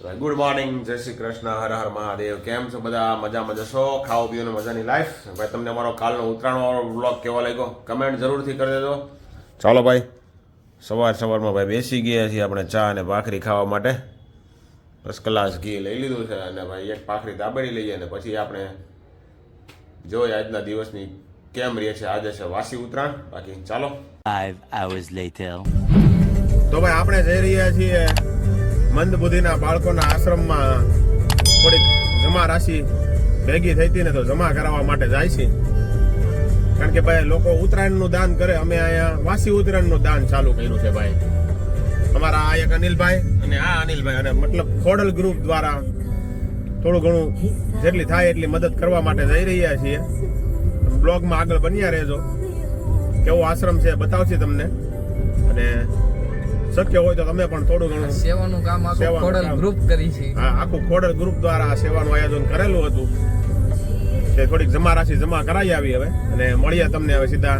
Good morning જય શ્રી કૃષ્ણ હર હર મહાદેવ. કેમ છો બધા? મજા મજા છો ખાઓ પીઓને મજાની લાઈફ ભાઈ તમને અમારો કાલનો ઉત્તરાયણવાળો બ્લોગ કેવો લાગ્યો? કમેન્ટ જરૂરથી કરી દેજો. ચાલો ભાઈ સવાર સવારમાં ભાઈ બેસી ગયા છીએ આપણે ચા અને ભાખરી ખાવા માટે. ફર્સ્ટ ક્લાસ ઘી લઈ લીધું છે અને ભાઈ એક ભાખરી દાબેલી લઈએ અને પછી આપણે જોઈએ આજના દિવસની કેમ રહે છે. આજે છે વાસી ઉત્તરાયણ. બાકી ચાલો. તો ભાઈ આપણે જઈ રહ્યા છીએ મંદબુદ્ધિના બાળકોના આશ્રમમાં થોડીક જમા રાશિ ભેગી થઈ હતી ને તો જમા કરાવવા માટે જાય છે. કારણ કે ભાઈ, લોકો ઉત્તરાયણનું દાન કરે. અમે અહીંયા વાસી ઉત્તરાયણનું દાન ચાલુ કર્યું છે ભાઈ. અમારા આ એક અનિલભાઈ અને આ અનિલભાઈ અને મતલબ ખોડલ ગ્રુપ દ્વારા થોડું ઘણું જેટલી થાય એટલી મદદ કરવા માટે જઈ રહ્યા છીએ. બ્લોગમાં આગળ બન્યા રહેજો. કેવો આશ્રમ છે બતાવશે તમને. અને શક્ય હોય તો તમે પણ થોડું ઘણું સેવાનું કામ આખું ખોડલ ગ્રુપ કરી છે. હા આખું ખોડલ ગ્રુપ દ્વારા આ સેવાનું આયોજન કરેલું હતું. તે થોડીક જમા રાશિ જમા કરાવી આવી હવે. અને મળીએ તમને હવે સીધા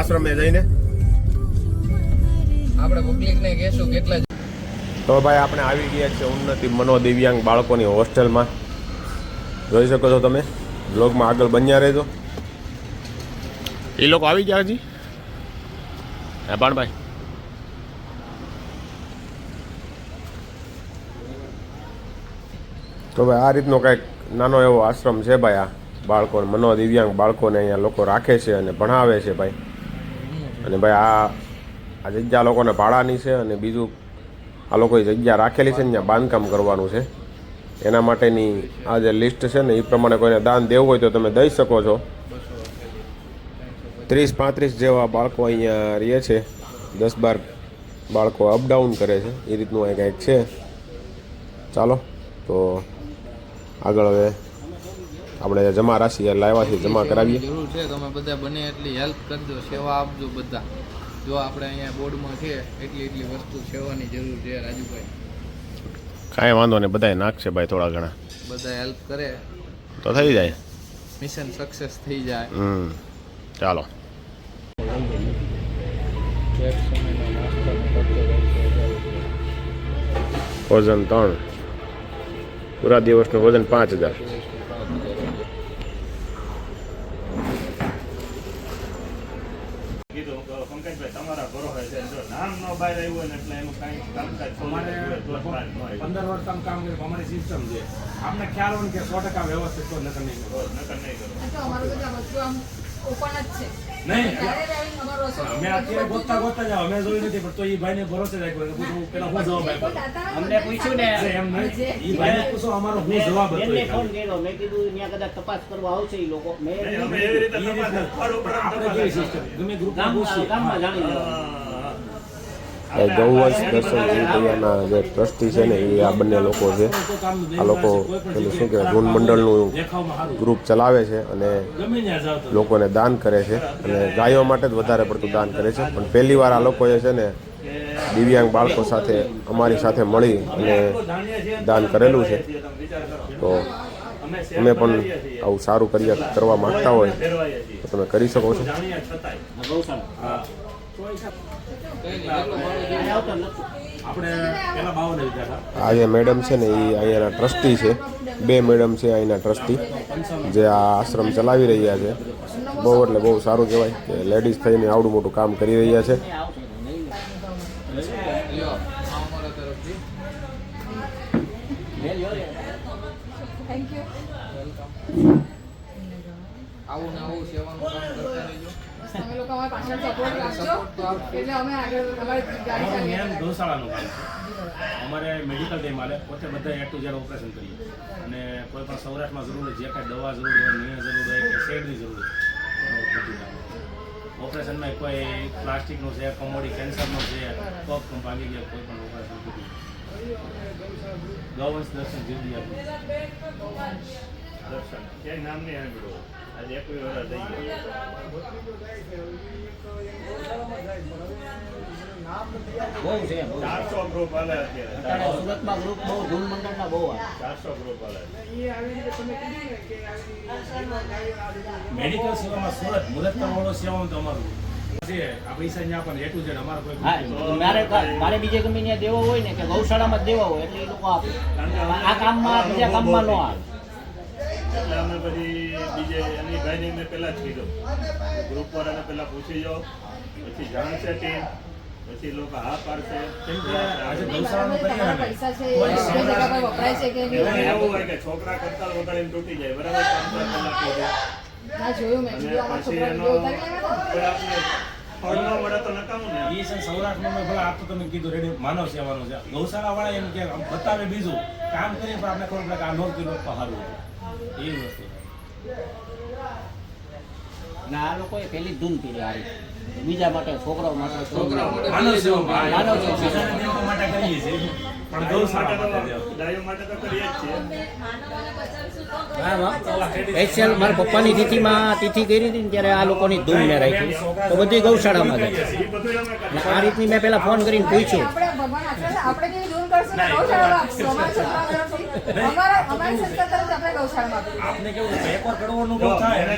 આશ્રમે જઈને. આપણે પબ્લિકને કહેશું કેટલા તો ભાઈ આપણે આવી ગયા છે ઉન્નતિ મનોદિવ્યાંગ બાળકોની હોસ્ટેલમાં. જોઈ શકો છો તમે. બ્લોગમાં આગળ બન્યા રહેજો. એ લોકો આવી ગયા હજી? હા બાણભાઈ? તો ભાઈ આ રીતનો કંઈક નાનો એવો આશ્રમ છે ભાઈ આ બાળકોને, મનોદિવ્યાંગ બાળકોને અહીંયા લોકો રાખે છે અને ભણાવે છે ભાઈ. અને ભાઈ આ આ જગ્યા લોકોને ભાડાની છે અને બીજું આ લોકોએ જગ્યા રાખેલી છે ને ત્યાં બાંધકામ કરવાનું છે. એના માટેની આ જે લિસ્ટ છે ને એ પ્રમાણે કોઈને દાન દેવું હોય તો તમે દઈ શકો છો. ત્રીસ પાંત્રીસ જેવા બાળકો અહીંયા રહે છે. દસ બાર બાળકો અપડાઉન કરે છે. એ રીતનું અહીં કંઈક છે. ચાલો, તો આગળ હવે આપણે જમા રાશિ લાવ્યા છીએ જમા કરાવીએ. જરૂર છે તમે બધા બને એટલી હેલ્પ કરજો સેવા આપજો બધા. જો આપણે અહીંયા બોર્ડમાં છે એટલી એટલી વસ્તુ સેવાની જરૂર છે રાજુભાઈ. કાંઈ વાંધો નહીં બધાય નાખશે ભાઈ થોડા ઘણા. બધા હેલ્પ કરે. તો થઈ જાય. મિશન સક્સેસ થઈ જાય. હમ ચાલો. વજન ત્રણ. પૂરા દિવસનું વજન પાંચ હજાર. પંદર વર્ષ કામ કરે અમારી સિસ્ટમ છે આપને ખ્યાલ હોય કે સો ટકા વ્યવસ્થિત નકર નહીં કરો નકર નહીં કરો અમારું બધા વસ્તુ આમ ઓપન જ છે. નહીં. અમે અત્યારે ગોતતા ગોતતા જાવ અમે જોયું નથી પણ તો એ ભાઈને ભરોસે રાખ્યો કે પૂછું પેલા હું જવાબ આપ્યો? અમને પૂછ્યું ને. એમ નહીં. એ ભાઈને પૂછો અમારો હું જવાબ હતો બેનને ફોન કર્યો. મેં કીધું ત્યાં કદાચ તપાસ કરવા આવશે એ લોકો. મેં એવી રીતે તપાસ રીતના. ફળ તપાસ કેવી કરીએ. સિસ્ટમ ગમે ગ્રુપમાં ગામમાં ગામમાં જાણી લેવાનું હા, એ ગૌવંશ દર્શન જીવદયાના જે ટ્રસ્ટી છે ને એ આ બંને લોકો છે. આ લોકો પેલું શું કહેવાય ખરાબ મંડળનું ગ્રુપ ચલાવે છે અને લોકોને દાન કરે છે. અને ગાયો માટે જ વધારે પડતું દાન કરે છે. પણ પહેલી વાર આ લોકોએ છે ને દિવ્યાંગ બાળકો સાથે અમારી સાથે મળી અને દાન કરેલું છે. તો અમે તમે પણ આવું સારું કરિયર કરવા માંગતા હોય તો તમે કરી શકો છો. અહીંયા મેડમ છે ને એ અહીંયાના ટ્રસ્ટી છે. બે મેડમ છે અહીંના ટ્રસ્ટી જે આ આશ્રમ ચલાવી રહ્યા છે. બહુ એટલે બહુ સારું કહેવાય કે લેડીઝ થઈને આવડું મોટું કામ કરી રહ્યા છે. આવું ને આવું સેવાનું કામ કરતા રહેજો. તમે લોકો અમારી પાછળ support રાખજો. Support તો આપજો. એટલે અમે આગળ અમારી ગાડી અમારું ચાલીએ. ગૌશાળાનું કામ અમારે મેડિકલ ટીમ આલે પોતે બધા એટ ટુ ઝેડ ઓપરેશન કરીએ. અને કોઈ પણ સૌરાષ્ટ્રમાં જરૂર હોય જે કાંઈ દવા જરૂર હોય નિયમ જરૂર હોય કે શેડની જરૂર હોય ઓપરેશનમાં કોઈ પ્લાસ્ટિકનું છે કમોડી કેન્સરનું છે પગ પણ ભાગી ગયા કોઈ પણ ઓપરેશન કર્યું ગૌવંશ દર્શન જીવદી આપ્યું દર્શન. ક્યાંય નામ નહીં સાંભળ્યું આજે એકવી વર્ષ થઈ ગયા. ચારસો ગ્રુપ હાલે અત્યારે સુરતમાં ગ્રુપ બહુ ધૂન મંડળના બહુ ચારસો ગ્રુપ હાલે મેડિકલ સેવામાં સુરત મુરત સેવામાં તમારું મારે બીજે કંપની દેવો હોય ને કે ગૌશાળામાં જ દેવા હોય એટલે એ લોકો આપે. આ કામમાં બીજા કામમાં ન આવે. એટલે અમે પછી બીજે એની ભાઈને મેં પહેલા જ કીધું. ગ્રુપ વાળાને પહેલા પૂછી જાઓ પછી જાણશે ટીમ પછી લોકો હા પાડશે. એ પર. એવું હોય કે છોકરા કરતા વગાડીને તૂટી જાય બરાબર. ના પછી એનો મળે તો નકામું છે સૌરાષ્ટ્રમાં મેં ભલે આ તો તમે કીધું રેડી. માનવ સેવાનું છે. ગૌશાળા વાળા એમ કે બતાવે બીજું. કામ કરીએ પણ આપણે ખબર પડે કે આ નો કિલો તો સારું એ વસ્તુ. અને આ લોકોએ પહેલી ધૂન પીરી હારી. બીજા માટે છોકરાઓ માટે છોકરાઓ માટે માનવ સેવા માનવ સેવા. માટે. કરીએ છીએ. પણ ગૌશાળા માટે દેવા. ડાયો માટે તો કરીએ જ છીએ. સ્પેશિયલ મારા પપ્પાની તિથિમાં તિથિ કરી હતી ત્યારે આ લોકોની ધૂમ મેં રાખી તો બધી ગૌશાળામાં જાય આ રીતની મેં પહેલા ફોન કરીને પૂછ્યું. અમારા. અમારા- અમારી. આપને કેવું એકવાર કરવો અનુભવ થાય.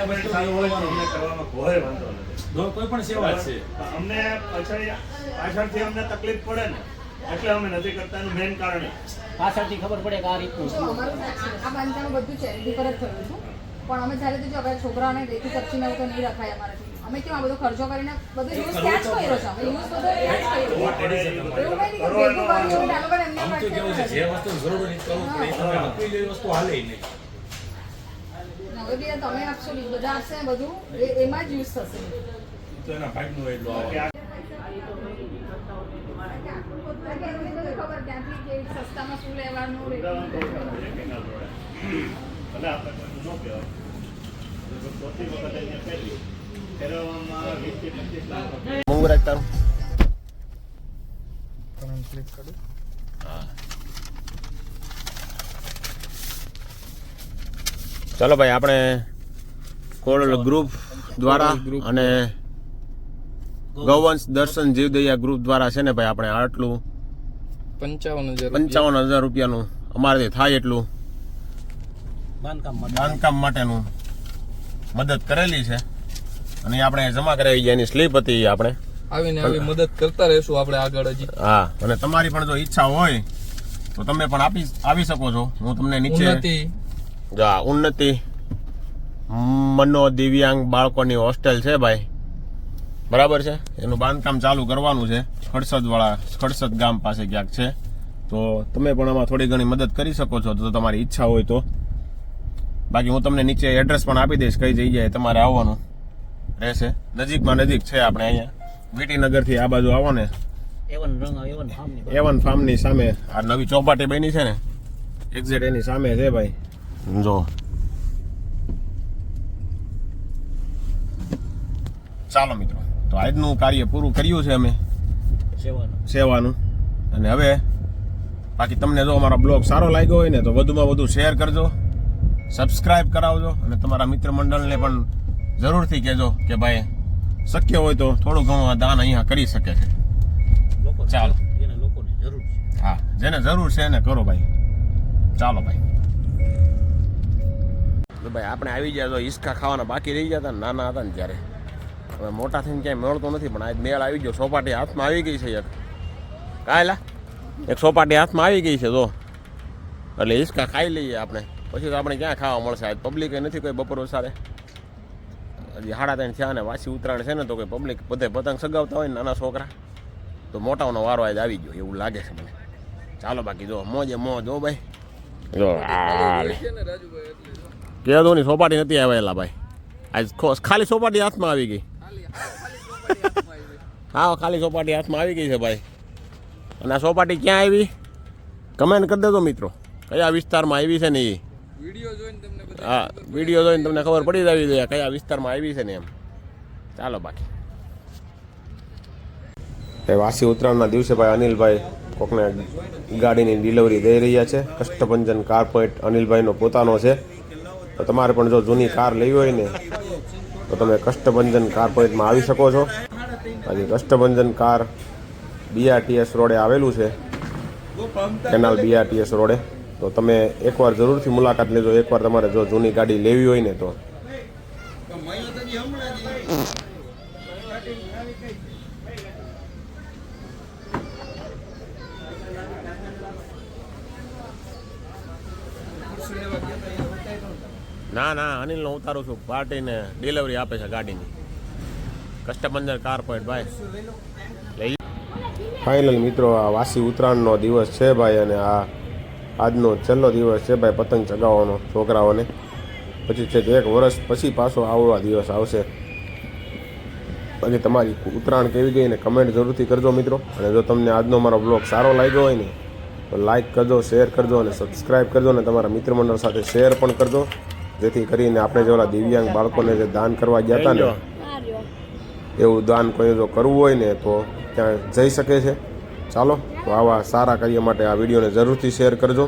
કોઈ પણ સેવા છે. અમને પાછળ પાછળથી અમને તકલીફ પડે ને એટલે અમે નથી કરતા એનું કારણ પાછળથી ખબર પડે કે આ રીતનું આ બાંધકામ બધું ચેરિટી પર જ થયું હતું. પણ અમે જ્યારે જો હવે છોકરાઓને લેખી સબ્જી ને તો નહીં રખાય અમારાથી. અમે કેમ આ બધો ખર્ચો કરીને બધો યુઝ ક્યાં જ કર્યો છે. અમે યુઝ બધો ક્યાં જ કર્યો છે. એવું કઈ નહીં કે ભેગું કર્યું એવું લોકોને એમના આમ કેવું છે જે વસ્તુ જરૂર નહીં કરવું પડે એ તમે આપી લે વસ્તુ હાલે નહીં. હવે તમે આપશો બધા આપશે બધું. એ એમાં જ યુઝ થશે. તો એના ભાગનું એટલું આવે. ખબર ક્યાંથી કે સસ્તામાં શું લેવાનું ઉદાહરણ આપણે કહેવાય. વખત ફેરવવામાં વીસથી પચીસ લાખ રૂપિયા રાખ તારું ચાલો ભાઈ આપણે કોળ ગ્રુપ દ્વારા અને ગૌવંશ દર્શન જીવદયા ગ્રુપ દ્વારા છે ને ભાઈ આપણે આટલું પંચાવન હજાર પંચાવન હજાર રૂપિયાનું અમારાથી થાય એટલું બાંધકામ બાંધકામ માટેનું મદદ કરેલી છે. અને આપણે જમા કરાવી ગયા એની સ્લીપ હતી આપણે. આવીને આવી મદદ કરતા રહેશું આપણે આગળ હજી. હા અને તમારી પણ જો ઈચ્છા હોય તો તમે પણ આપી આવી શકો છો. હું તમને નીચે ઉન્નતિ. જા ઉન્નતિ. મનો દિવ્યાંગ બાળકોની હોસ્ટેલ છે ભાઈ. બરાબર છે? એનું બાંધકામ ચાલુ કરવાનું છે. ખડસદવાળા ખડસદ ગામ પાસે ક્યાંક છે. તો તમે પણ આમાં થોડી ઘણી મદદ કરી શકો છો જો તમારી ઈચ્છા હોય તો. બાકી હું તમને નીચે એડ્રેસ પણ આપી દઈશ કઈ જગ્યાએ તમારે આવવાનું. રહેશે નજીકમાં નજીક છે આપણે અહીંયા. વીટીનગરથી આ બાજુ આવો ને. એવન રંગ એવન ફાર્મની સામે આ નવી ચોપાટી બની છે ને. એક્ઝેટ એની સામે છે ભાઈ. જો. ચાલો મિત્રો તો આજનું કાર્ય પૂરું કર્યું છે અમે. સેવાનું. સેવાનું. અને હવે બાકી તમને જો અમારો બ્લોગ સારો લાગ્યો હોય ને તો વધુમાં વધુ શેર કરજો સબસ્ક્રાઇબ કરાવજો અને તમારા મિત્ર મંડળને પણ જરૂરથી કહેજો કે ભાઈ શક્ય હોય તો થોડું ઘણું આ દાન અહીંયા કરી શકે છે. ચાલો. એને લોકોને જરૂર છે. હા જેને જરૂર છે એને કરો ભાઈ. ચાલો ભાઈ. તો ભાઈ આપણે આવી ગયા તો હિસકા ખાવાના બાકી રહી ગયા હતા નાના હતા ને ત્યારે હવે મોટા થઈને ક્યાંય મળતો નથી પણ આજ મેળ આવી ગયો. સોપાટી હાથમાં આવી ગઈ છે એક. કાયલા એક સોપાટી હાથમાં આવી ગઈ છે તો એટલે હિસકા ખાઈ લઈએ આપણે. પછી તો આપણે ક્યાં ખાવા મળશે? આજ પબ્લિક નથી કોઈ બપોર વસારે. હજી સાડા ત્રણ થયા ને વાસી ઉત્તરાયણ છે ને તો કોઈ પબ્લિક બધે પતંગ સગાવતા હોય ને નાના છોકરા તો મોટાઓનો વારો આજે આવી ગયો એવું લાગે છે મને. ચાલો બાકી જો મોજે મોજ હો ભાઈ. જો કેદોની જો. સોપાટી નથી આવેલા ભાઈ. આજ ખાલી સોપાટી હાથમાં આવી ગઈ. હા ખાલી સોપાટી હાથમાં આવી ગઈ છે ભાઈ. અને આ સોપાટી ક્યાં આવી? કમેન્ટ કરી દેજો મિત્રો. કયા વિસ્તારમાં આવી છે ને એ વીડિયો જોઈને તમને બધા હા વીડિયો જોઈને તમને ખબર પડી જવી જોઈએ કયા વિસ્તારમાં આવી છે ને એમ. ચાલો બાકી. એ વાસી ઉત્તરાયણના દિવસે ભાઈ અનિલભાઈ કોકને ગાડીની ડિલિવરી દઈ રહ્યા છે. કષ્ટભંજન કાર્પોરેટ અનિલભાઈનો પોતાનો છે. તો તમારે પણ જો જૂની કાર લેવી હોય ને, તો તમે કષ્ટભંજન કાર્પોરેટમાં આવી શકો છો. હજી કષ્ટભંજન કાર બીઆરટીએસ રોડે આવેલું છે. કેનાલ બીઆરટીએસ રોડે. તો તમે એકવાર જરૂરથી મુલાકાત લેજો. એકવાર તમારે જો જૂની ગાડી લેવી હોય ને તો. ના ના અનિલનો ઉતારું છું. પાર્ટીને ડિલિવરી આપે છે ગાડીની. કસ્ટમર કાર પોઈન્ટ ભાઈ. ફાઇનલ મિત્રો આ વાસી ઉત્તરાયણનો દિવસ છે ભાઈ અને આ આજનો છેલ્લો દિવસ છે ભાઈ પતંગ ચગાવવાનો છોકરાઓને. પછી છે એક વર્ષ પછી પાછો આવો આ દિવસ આવશે. પછી તમારી ઉત્તરાયણ કેવી ગઈ ને કમેન્ટ જરૂરથી કરજો મિત્રો. અને જો તમને આજનો મારો બ્લોગ સારો લાગ્યો હોય ને તો લાઇક કરજો શેર કરજો અને સબસ્ક્રાઈબ કરજો અને તમારા મિત્ર મંડળ સાથે શેર પણ કરજો. જેથી કરીને આપણે જેવા દિવ્યાંગ બાળકોને જે દાન કરવા ગયા હતા ને એવું દાન કોઈ જો કરવું હોય ને તો ત્યાં જઈ શકે છે. ચાલો તો આવા સારા કાર્ય માટે આ વિડીયોને જરૂરથી શેર કરજો.